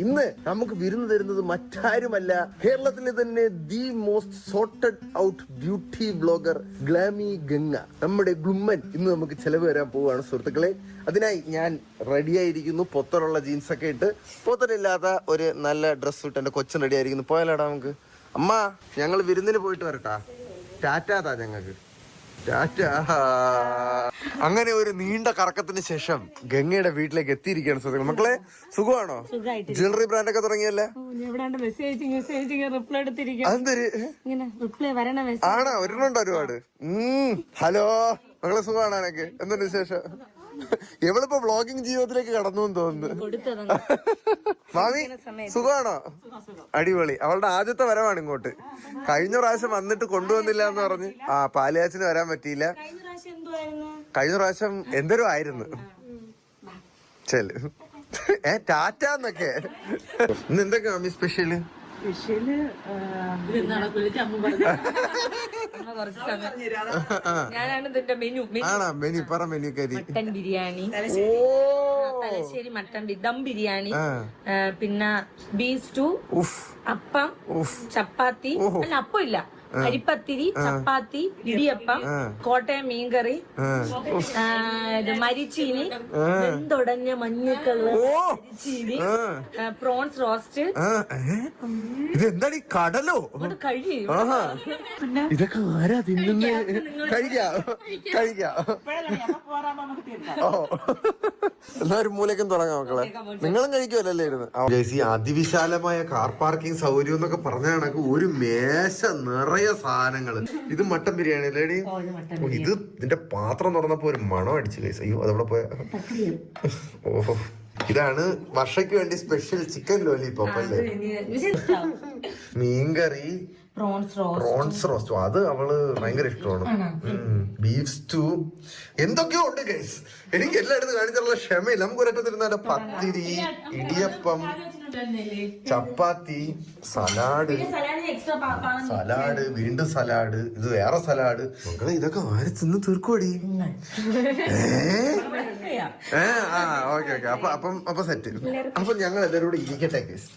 ഇന്ന് നമുക്ക് വിരുന്ന് തരുന്നത് മറ്റാരുമല്ല. കേരളത്തിലെ തന്നെ the most sorted out beauty blogger Glamy Ganga. നമ്മുടെ ഗ്ലുമ്മൻ ഇന്ന് നമുക്ക് ചെലവ് വരാൻ പോവുകയാണ് സുഹൃത്തുക്കളെ. അതിനായി ഞാൻ റെഡിയായിരിക്കുന്നു പൊത്തറുള്ള ജീൻസ് ഒക്കെ ഇട്ട് പൊത്തലില്ലാത്ത ഒരു നല്ല ഡ്രസ്സ് ഇട്ട് എന്റെ കൊച്ചൻ റെഡി ആയിരിക്കുന്നു. പോയാലാടാ നമുക്ക്. അമ്മ ഞങ്ങൾ വിരുന്നിന് പോയിട്ട് വരട്ടാ. ടാറ്റാതാ ഞങ്ങൾക്ക്. അങ്ങനെ ഒരു നീണ്ട കറക്കത്തിന് ശേഷം ഗംഗയുടെ വീട്ടിലേക്ക് എത്തിയിരിക്കുകയാണ് സുഹൃത്തുക്കൾ. മക്കളെ സുഖമാണോ? ജ്വല്ലറി ബ്രാൻഡ് ഒക്കെ തുടങ്ങിയല്ലേ? ആണോ? ഒരെണ്ണുണ്ടോ ഒരുപാട്. ഹലോ. മക്കളെ സുഖമാണോ എനിക്ക് എന്തുണ്ട് വിശേഷം? എവളിപ്പോ വ്ളോഗിങ് ജീവിതത്തിലേക്ക് കടന്നു എന്ന് തോന്നുന്നു. മാമി സുഖമാണോ? അടിപൊളി. അവളുടെ ആദ്യത്തെ വരവാണ് ഇങ്ങോട്ട്. കഴിഞ്ഞ പ്രാവശ്യം വന്നിട്ട് കൊണ്ടുവന്നില്ല എന്ന് പറഞ്ഞ്. ആ പാലിയാച്ചിന് വരാൻ പറ്റിയില്ല. കഴിഞ്ഞ പ്രാവശ്യം എന്തൊരു കഴിഞ്ഞ പ്രാവശ്യം എന്തോരും ആയിരുന്നു. ചെൽ. ഏ ടാറ്റ എന്നൊക്കെ. ഇന്ന് എന്തൊക്കെ മാമി സ്പെഷ്യൽ സ്പെഷ്യൽ കുറച്ച് സമയം. ഞാനാണ് ഇതിന്റെ മെനു ആണാ? മെനു പറ മെനു കരി. മട്ടൻ ബിരിയാണി ഓ. തലശ്ശേരി മട്ടൻ ദം ബിരിയാണി. പിന്നെ ബീഫ് സ്റ്റൂ ഉഫ്. അപ്പം ഉഫ്. ചപ്പാത്തി. അല്ല അപ്പം ഇല്ല അരിപ്പത്തിരി ചപ്പാത്തി ഇടിയപ്പം കോട്ടയം മീൻകറി ഇത് മരിച്ചീനി വെന്തുടഞ്ഞ മഞ്ഞക്കൾ മരിച്ചീനി പ്രോൺസ് റോസ്റ്റ്. ഇതെന്താണ് ഈ കടലോ? കഴിയും ഇതൊക്കെ ആരാ തിന്നുന്നേ? കഴിക്കാം കഴിക്കാം. ഓ. എന്നാ ഒരു മൂലക്കും തുടങ്ങാം മക്കളെ. നിങ്ങളും കഴിക്കുമല്ലേ ഇരുന്ന് അതിവിശാലമായ കാർ പാർക്കിംഗ് സൗകര്യം എന്നൊക്കെ പറഞ്ഞ കണക്ക് ഒരു മേശ നിറയെ സാധനങ്ങൾ. ഇത് മട്ടൻ ബിരിയാണി അല്ലേ ഇത് ഇതിന്റെ പാത്രം തുറന്നപ്പോ ഒരു മണം അടിച്ചു കൈസ് അയ്യോ അതവിടെ പോയ? ഓഹോ. ഇതാണ് വർഷയ്ക്ക് വേണ്ടി സ്പെഷ്യൽ ചിക്കൻ ലോലിപോപ്പ് അല്ലേ? മീൻകറി. Prawns roast. അത് അവൾ ഭയങ്കര ഇഷ്ടമാണ്. Beef stew. എന്തൊക്കെയോ ഉണ്ട് ഗൈസ് എനിക്ക് എല്ലായിടത്തും കാണിച്ചുള്ള ക്ഷമയില്ല. നമുക്ക് ഒരറ്റത്തിരുന്നാലും പത്തിരി ഇടിയപ്പം ചപ്പാത്തി സലാഡ്. സലാഡ് വീണ്ടും സലാഡ്. ഇത് വേറെ സലാഡ്. മക്കളെ ഇതൊക്കെ ആര് തിന്ന് തീർക്കുവടി? ഏ? ആ ഓക്കെ ഓക്കെ. അപ്പൊ അപ്പം അപ്പൊ സെറ്റ് അപ്പൊ ഞങ്ങൾ എല്ലാവരും കൂടെ ഇരിക്കട്ടെ ഗൈസ്